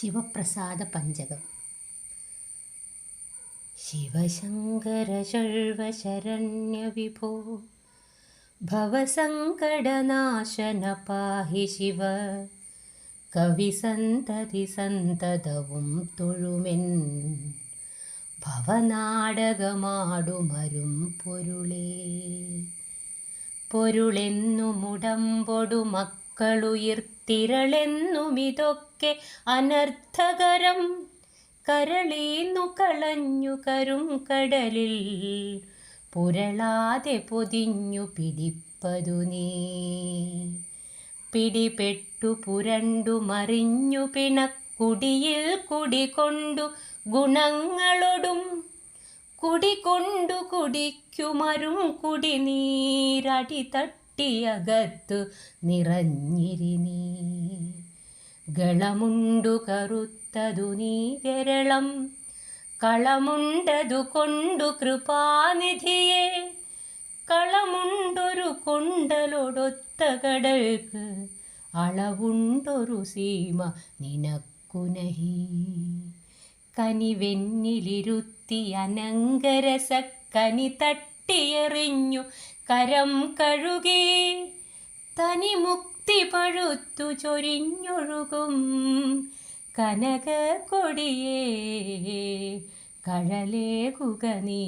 ശിവപ്രസാദ പഞ്ചകം ശിവശങ്കര ശൽവശരണ്യ വിഭോ ഭവസങ്കടനാശന പാഹി ശിവ. കവിസന്തതി സന്തതവും തൊഴുമെൻ ഭവനാടകമാടുമരും പൊരുളേ. പൊരുളെന്നു മുടമ്പൊടു മക്കളുയിർത്തിരളെന്നുമിതൊക്കെ അനർത്ഥകരം. കരളീന്നു കളഞ്ഞു കരും കടലിൽ. പുരളാതെ പൊതിഞ്ഞു പിടിപ്പതു നീ. പിടിപെട്ടു പുരണ്ടു മറിഞ്ഞു പിണക്കുടിയിൽ കുടികൊണ്ടു ഗുണങ്ങളൊടും. കുടികൊണ്ടു കുടിക്കുമരും കുടിനീരടി തട്ടിയകത്തു നിറഞ്ഞിരിനീ ഗളമുണ്ടു കറുത്തതു നീ കേരളം. കളമുണ്ടതു കൊണ്ടു കൃപാനിധിയെ. കളമുണ്ടൊരു കൊണ്ടലൊടൊത്ത കടൽക്ക് അളവുണ്ടൊരു സീമ നിനക്കുനഹി കനിവെന്നിലിരുത്തി അനങ്കരസക്കനി തട്ടിയെറിഞ്ഞു കരം കഴുകി. തനി മുക്തി പഴുത്തു ചൊരിഞ്ഞൊഴുകും കനക കൊടിയേ കഴലേകുക നീ.